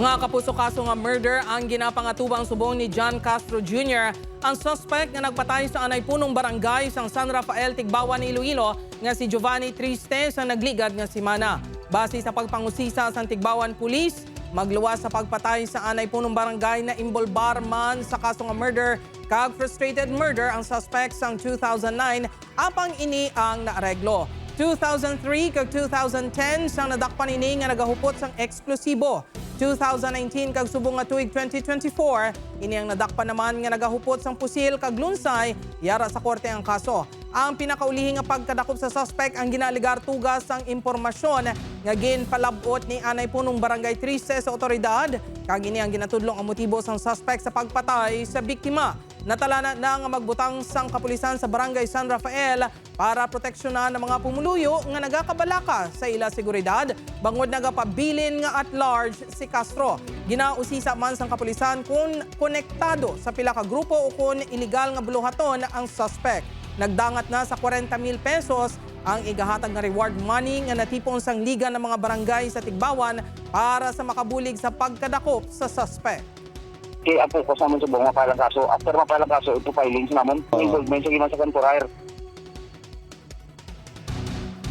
Mga kapuso kaso nga murder ang ginapangatubang subong ni John Castro Jr. Ang suspect na nagpatay sa anay punong barangay sa San Rafael, Tigbawan, Iloilo nga si Giovanni Triste sa nagligad nga si Mana. Base sa pagpangusisa sa Tigbawan Police, magluwas sa pagpatay sa anay punong barangay na imbolbar man sa kaso nga murder kag frustrated murder ang suspect sang 2009 apang ini ang naareglo. 2003 kag 2010 sang nadakpan ini nga nagahupot sang eksplosibo. 2019 kag subong nga tuig 2024 ini ang nadakpan naman nga nagahupot sang pusil kag lunsay yara sa korte ang kaso. Ang pinakaulihing nga pagkadakop sa suspect ang ginaligar tugas sang impormasyon nga ginpalabot ni anay punong barangay Triste sa otoridad kag ini ang ginatudlong ang motibo sang suspect sa pagpatay sa biktima. Natala na nga magbutang sang kapulisan sa barangay San Rafael para proteksyonan ng mga pumuluyo nga nagakabalaka sa ila seguridad bangod nagapabilin nga at large si Castro. Ginausisa man sang kapulisan kung konektado sa pila ka grupo o kung illegal nga buluhaton ang suspect. Nagdangat na sa 40 mil pesos ang igahatag nga reward money nga natipon sang liga ng mga barangay sa Tigbawan para sa makabulig sa pagkadakop sa suspect. Kay ko sa amon sa buong mapalang kaso. After mapalang kaso, ito filings namon. Oo. Involvement sa giman sa.